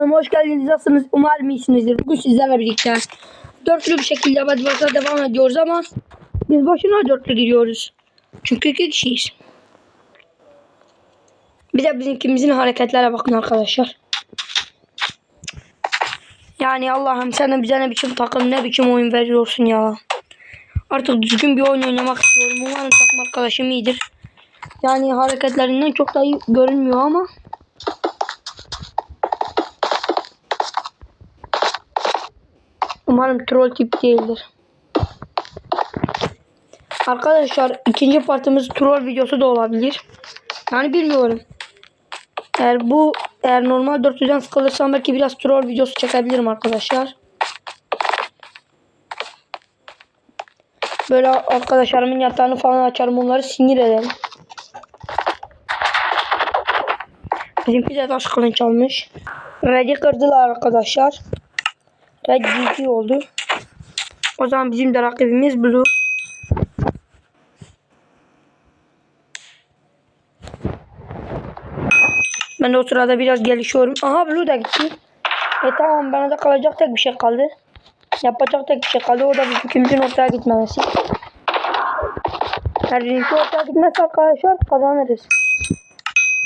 Hoş geldiniz. Nasılsınız? Umarım iyisinizdir. Bugün sizlerle birlikte dörtlü bir şekilde Badivas'a devam ediyoruz ama biz boşuna dörtlü giriyoruz. Çünkü iki kişiyiz. Bir de bizimkimizin hareketlere bakın arkadaşlar. Yani Allah'ım sen bize ne biçim takım ne biçim oyun veriyorsun ya. Artık düzgün bir oyun oynamak istiyorum. Umarım takım arkadaşım iyidir. Yani hareketlerinden çok da iyi görünmüyor ama Umarım troll tip değildir. Arkadaşlar ikinci partimiz troll videosu da olabilir. Yani bilmiyorum. Eğer bu eğer normal 400'den sıkılırsam belki biraz troll videosu çekebilirim arkadaşlar. Böyle arkadaşlarımın yatağını falan açarım onları sinir ederim. Bizimki de taş kılıç almış. Red'i kırdılar arkadaşlar. Red GG oldu. O zaman bizim de rakibimiz Blue. Ben de o sırada biraz gelişiyorum. Aha Blue da gitti. E tamam bana da kalacak tek bir şey kaldı. Yapacak tek bir şey kaldı. O da bizim ikimizin ortaya gitmemesi. Eğer bizimki ortaya gitmezse arkadaşlar kazanırız.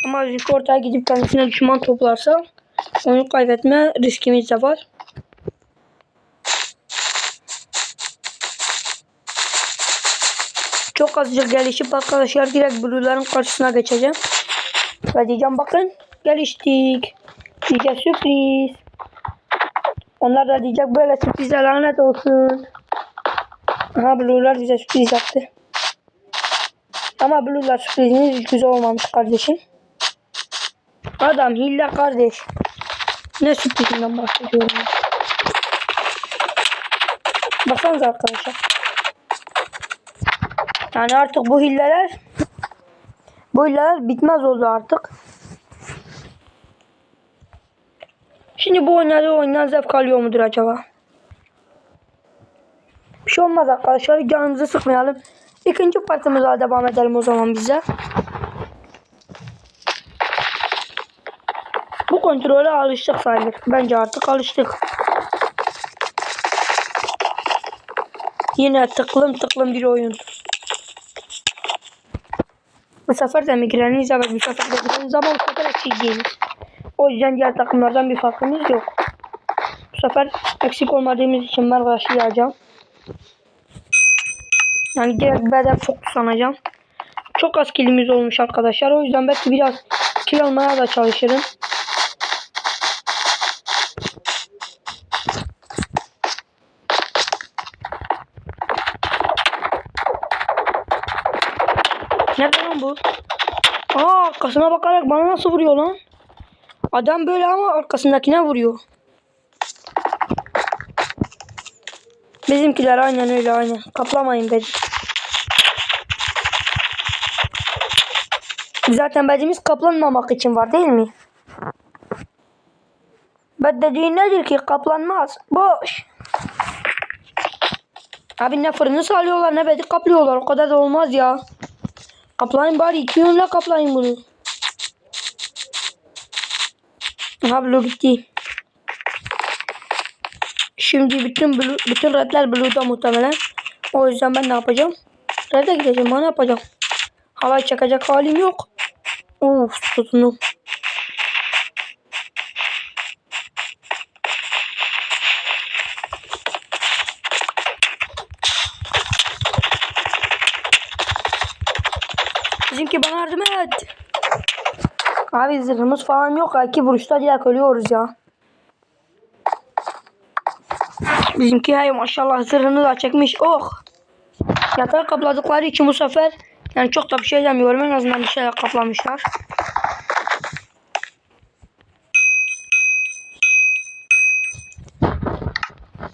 Ama bizimki ortaya gidip kendisine düşman toplarsa onu kaybetme riskimiz de var. Çok azıcık gelişip arkadaşlar direkt Blue'ların karşısına geçeceğim. Ve diyeceğim bakın geliştik. Diyecek sürpriz. Onlar da diyecek böyle sürprizler lanet olsun. Aha Blue'lar bize sürpriz yaptı. Ama Blue'lar sürpriziniz güzel olmamış kardeşim. Adam hile kardeş. Ne sürprizinden bahsediyorum. Baksanıza arkadaşlar. Yani artık bu hilleler bu hilleler bitmez oldu artık. Şimdi bu oynadığı oyundan zevk alıyor mudur acaba? Bir şey olmaz arkadaşlar. Canımızı sıkmayalım. İkinci partimize devam edelim o zaman bize. Bu kontrole alıştık sayılır. Bence artık alıştık. Yine tıklım tıklım bir oyun. Bu sefer de migreniniz evet bu sefer de migreniniz ama bu sefer eksik değiliz. O yüzden diğer takımlardan bir farkımız yok. Bu sefer eksik olmadığımız için ben başlayacağım. Yani direkt beden fokuslanacağım. Çok az kilimiz olmuş arkadaşlar. O yüzden belki biraz kill almaya da çalışırım. Lan bu? Aa arkasına bakarak bana nasıl vuruyor lan? Adam böyle ama arkasındakine vuruyor. Bizimkiler aynen öyle aynen. Kaplamayın beni. Zaten bedimiz kaplanmamak için var değil mi? Bed dediğin nedir ki? Kaplanmaz. Boş. Abi ne fırını salıyorlar ne bedi kaplıyorlar. O kadar da olmaz ya. Kaplayın bari iki yönle kaplayın bunu. Aha blue gitti. Şimdi bütün blue, bütün redler blue'da muhtemelen. O yüzden ben ne yapacağım? Red'e gideceğim. Ben ne yapacağım? Halay çakacak halim yok. Uf tutundum. Abi zırhımız falan yok. İki vuruşta direkt ölüyoruz ya. Bizimki hay maşallah zırhını da çekmiş. Oh. Yatağı kapladıkları için bu sefer yani çok da bir şey demiyorum. En azından bir şeyler kaplamışlar.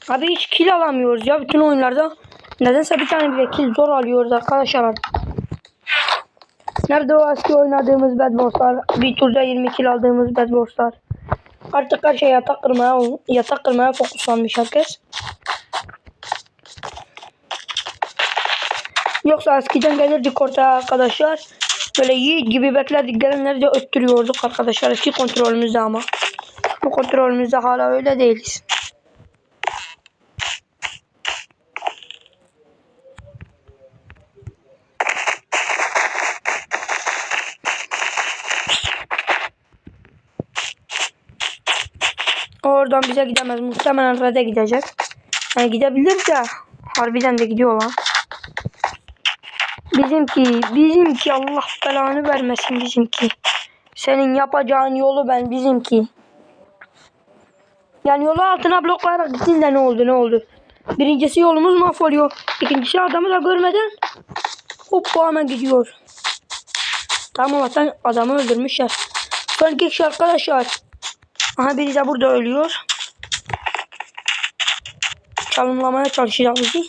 Abi hiç kill alamıyoruz ya bütün oyunlarda. Nedense bir tane bile kill zor alıyoruz arkadaşlar. Nerede o eski oynadığımız Bad Boss'lar? Bir turda 20 kill aldığımız Bad Boss'lar. Artık her şey yatak kırmaya, yatak kırmaya fokuslanmış herkes. Yoksa eskiden gelirdik ortaya arkadaşlar. Böyle yiğit gibi beklerdik. Gelenleri de öttürüyorduk arkadaşlar. Eski kontrolümüzde ama. Bu kontrolümüzde hala öyle değiliz. Oradan bize gidemez. Muhtemelen Red'e gidecek. Yani gidebilir de harbiden de gidiyor lan. Bizimki, bizimki Allah belanı vermesin bizimki. Senin yapacağın yolu ben bizimki. Yani yolu altına bloklayarak gittin de ne oldu ne oldu. Birincisi yolumuz mahvoluyor. İkincisi adamı da görmeden hop bu hemen gidiyor. Tamam zaten adamı öldürmüşler. Son iki kişi arkadaşlar. Aha biri de burada ölüyor. Çalımlamaya çalışacak bizi.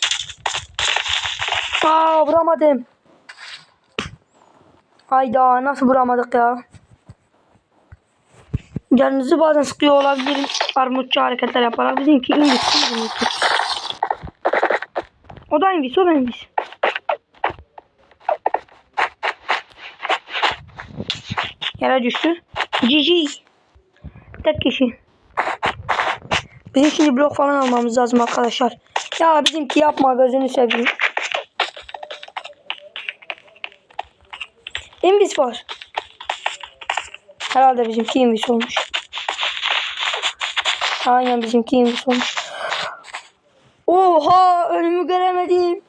Aa vuramadım. Hayda nasıl vuramadık ya. Canınızı bazen sıkıyor olabilir. Armutçu hareketler yaparak. Bizimki İngiliz. O da İngiliz o da İngiliz. Yere düştü. GG. 44 kişi. Bizim şimdi blok falan almamız lazım arkadaşlar. Ya bizimki yapma gözünü seveyim. İmbis var. Herhalde bizimki imbis olmuş. Aynen bizimki imbis olmuş. Oha önümü göremedim.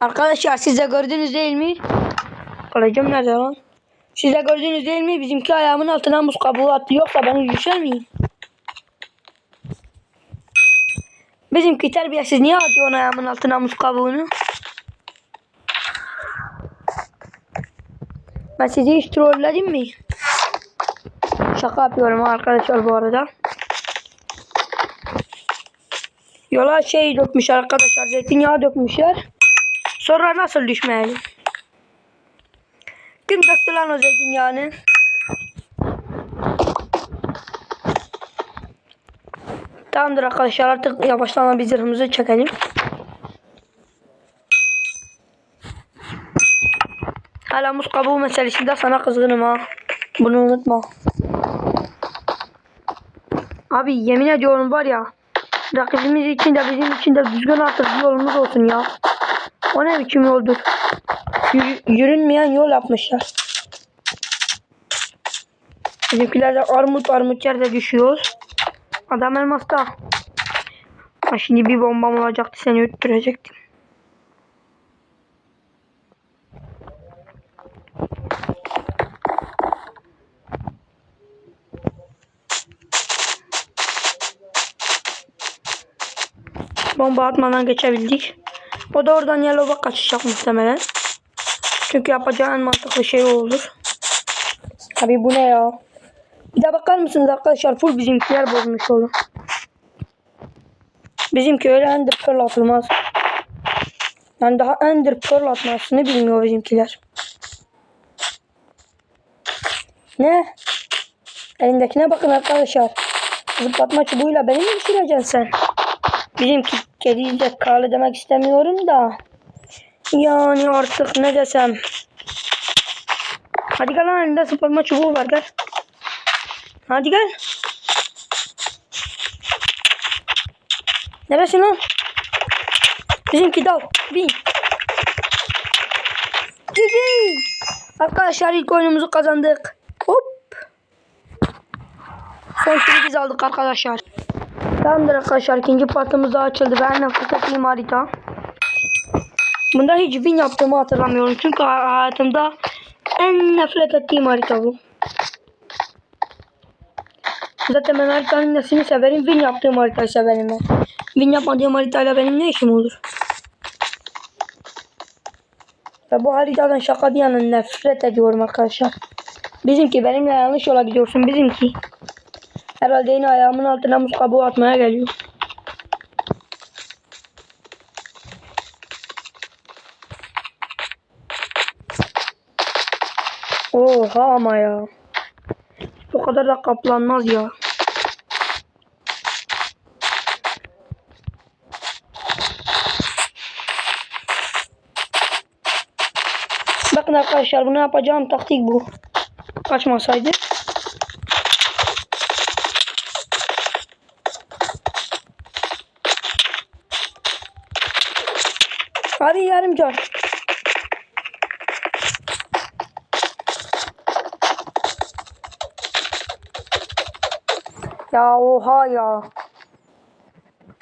Arkadaşlar siz de gördünüz değil mi? Kalacağım nerede lan? Siz de gördünüz değil mi? Bizimki ayağımın altına muz kabuğu attı. Yoksa ben düşer miyim? Bizimki terbiyesiz niye atıyor onun ayağımın altına muz kabuğunu? Ben sizi hiç trolledim mi? Şaka yapıyorum arkadaşlar bu arada. Yola şey dökmüş arkadaşlar. Zeytinyağı dökmüşler. Sonra nasıl düşmeyelim? Kim döktü lan o zeytinyağını? Tamamdır arkadaşlar artık yavaştan bir zırhımızı çekelim. Hala muz kabuğu meselesinde sana kızgınım ha. Bunu unutma. Abi yemin ediyorum var ya. Rakibimiz için de bizim için de düzgün artık bir yolumuz olsun ya. O ne biçim yoldur? Yürü- yürünmeyen yol yapmışlar. Bizimkiler de armut armut yerde düşüyor. Adam elmasta. Ha şimdi bir bombam olacaktı seni öttürecektim. Bomba atmadan geçebildik. O da oradan yellow'a kaçacak muhtemelen. Çünkü yapacağı en mantıklı şey olur. Abi bu ne ya? Bir de bakar mısınız arkadaşlar full bizimkiler bozmuş olur. Bizimki öyle ender pearl atılmaz. Yani daha ender pearl atmasını bilmiyor bizimkiler. Ne? Elindekine bakın arkadaşlar. Zıplatma çubuğuyla beni mi düşüreceksin sen? Bizimki kedi zekalı demek istemiyorum da. Yani artık ne desem. Hadi gel lan elinde zıplatma çubuğu var gel. Hadi gel. Neresin lan? Bizimki dal. Bin. Gigi. Arkadaşlar ilk oyunumuzu kazandık. Hop. Son kili biz aldık arkadaşlar. Tamamdır arkadaşlar ikinci partımız daha açıldı. Ben nefret ettiğim harita. Bunda hiç win yaptığımı hatırlamıyorum. Çünkü hayatımda en nefret ettiğim harita bu. Zaten ben haritanın nesini severim. Win yaptığım haritayı severim ben. Win yapmadığım haritayla benim ne işim olur? Ve bu haritadan şaka bir yana nefret ediyorum arkadaşlar. Bizimki benimle yanlış yola gidiyorsun bizimki. Herhalde yine ayağımın altına muz kabuğu atmaya geliyor. Oha ama ya. O kadar da kaplanmaz ya. Bakın arkadaşlar bunu yapacağım taktik bu. Kaçmasaydı. Hadi yarım kar. Ya oha ya.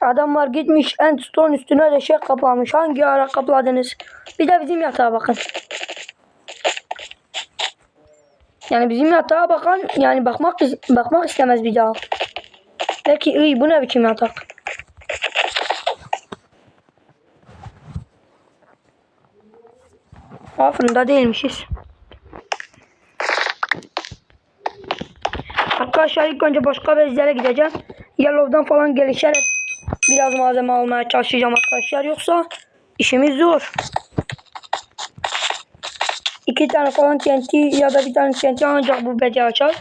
Adamlar gitmiş endstone üstüne de şey kaplamış. Hangi ara kapladınız? Bir de bizim yatağa bakın. Yani bizim yatağa bakan yani bakmak bakmak istemez bir daha. Peki iyi bu ne biçim yatak? Aa fırında değilmişiz. Arkadaşlar ilk önce başka bezlere gideceğim. Yellow'dan falan gelişerek biraz malzeme almaya çalışacağım arkadaşlar. Yoksa işimiz zor. İki tane falan TNT ya da bir tane TNT ancak bu bece açar.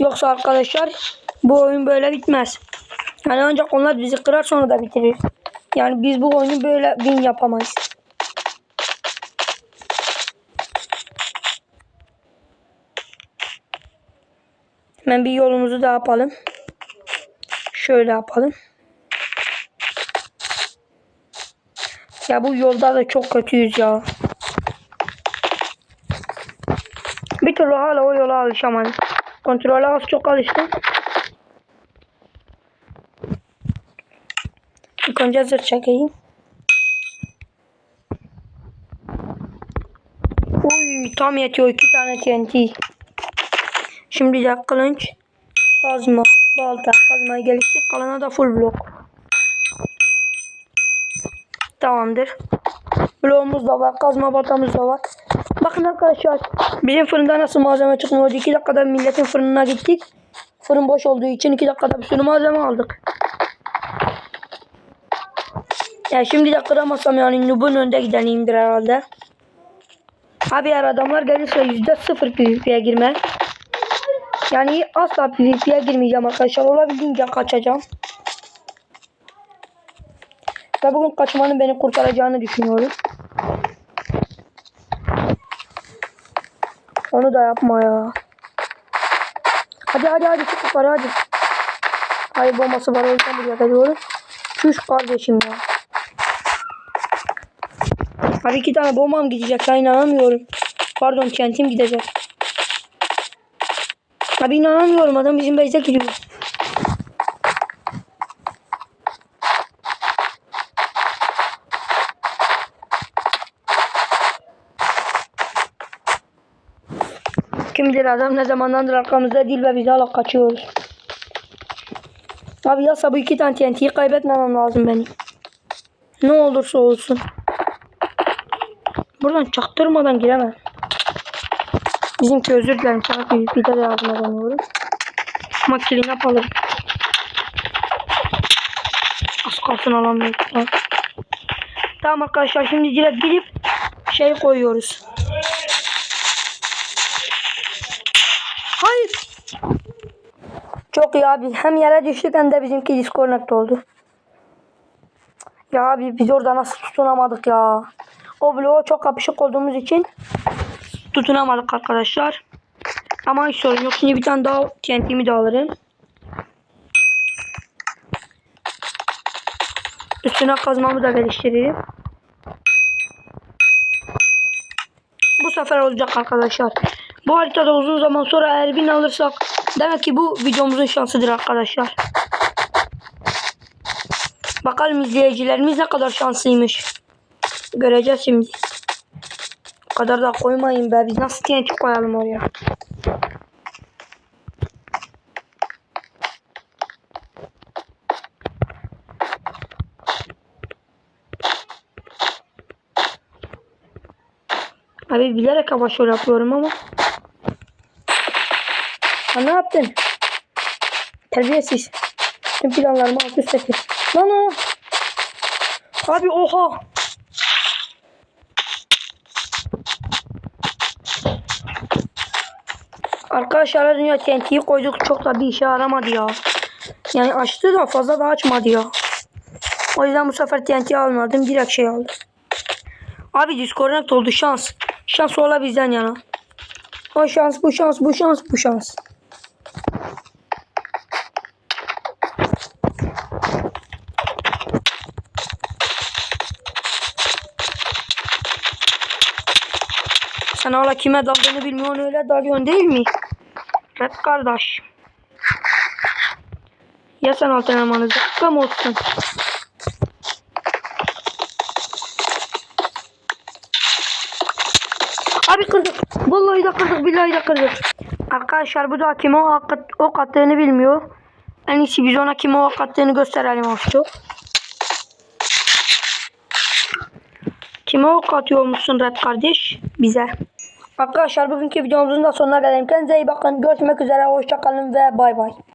Yoksa arkadaşlar bu oyun böyle bitmez. Yani ancak onlar bizi kırar sonra da bitirir. Yani biz bu oyunu böyle bin yapamayız. Hemen bir yolumuzu da yapalım. Şöyle yapalım. Ya bu yolda da çok kötüyüz ya. Bir türlü hala o yola alışamadım. Kontrole az çok alıştım. İlk önce zırh çekeyim. Uy tam yetiyor iki tane TNT. Şimdi de kılıç, kazma, balta, kazmayı geliştir. Kalana da full blok. Tamamdır. Bloğumuz da var, kazma baltamız da var. Bakın arkadaşlar, bizim fırında nasıl malzeme çıkmıyordu. 2 dakikada milletin fırınına gittik. Fırın boş olduğu için 2 dakikada bir sürü malzeme aldık. Ya şimdi de kıramasam yani Nub'un önde gideneyimdir herhalde. Abi eğer adamlar gelirse yüzde sıfır PvP'ye girme. Yani asla PvP'ye girmeyeceğim arkadaşlar. Olabildiğince kaçacağım. Ve bugün kaçmanın beni kurtaracağını düşünüyorum. Onu da yapma ya. Hadi hadi hadi çık yukarı hadi. Hayır bombası var o yüzden buraya geliyorum. Çüş kardeşim ya. Abi iki tane bombam gidecek ya inanamıyorum. Pardon kentim gidecek. Abi inanamıyorum adam bizim base'e giriyor. Kim bilir adam ne zamandandır arkamızda değil ve biz hala kaçıyoruz. Abi yasa bu iki tane TNT'yi kaybetmemem lazım benim. Ne olursa olsun. Buradan çaktırmadan giremem. Bizimki özür dilerim sana PvP'de de yardım edemiyorum. Ama kilini yapalım. Az kalsın alamıyorduk lan. Tamam arkadaşlar şimdi direkt gidip şey koyuyoruz. Hayır. Çok iyi abi. Hem yere düştük hem de bizimki disconnect oldu. Ya abi biz orada nasıl tutunamadık ya. O bloğa çok kapışık olduğumuz için tutunamadık arkadaşlar. Ama hiç sorun yok. Şimdi bir tane daha TNT'mi de alırım. Üstüne kazmamı da geliştiririm. Bu sefer olacak arkadaşlar. Bu haritada uzun zaman sonra eğer alırsak demek ki bu videomuzun şansıdır arkadaşlar. Bakalım izleyicilerimiz ne kadar şanslıymış. Göreceğiz şimdi. O kadar da koymayın be. Biz nasıl TNT koyalım oraya. Abi bilerek hava şöyle yapıyorum ama. Ha, ne yaptın? Terbiyesiz. Tüm planlarımı alt üst ettin. Lan lan. Abi oha. Arkadaşlar az önce koyduk çok da bir işe yaramadı ya. Yani açtı da fazla da açmadı ya. O yüzden bu sefer TNT almadım direkt şey aldım. Abi disconnect oldu şans. Şans ola bizden yana. O şans bu şans bu şans bu şans. hala kime daldığını bilmiyorsun öyle dalıyorsun değil mi? Red kardeş. Ya sen antrenmanı zıkkım olsun. Abi kırdık. Vallahi de kırdık. Billahi de kırdık. Arkadaşlar bu da kime ok, at- ok attığını bilmiyor. En iyisi biz ona kime ok attığını gösterelim hoşçu. Kime ok atıyormuşsun Red kardeş? Bize. Arkadaşlar bugünkü videomuzun da sonuna gelelim. Kendinize iyi bakın. Görüşmek üzere. Hoşçakalın ve bay bay.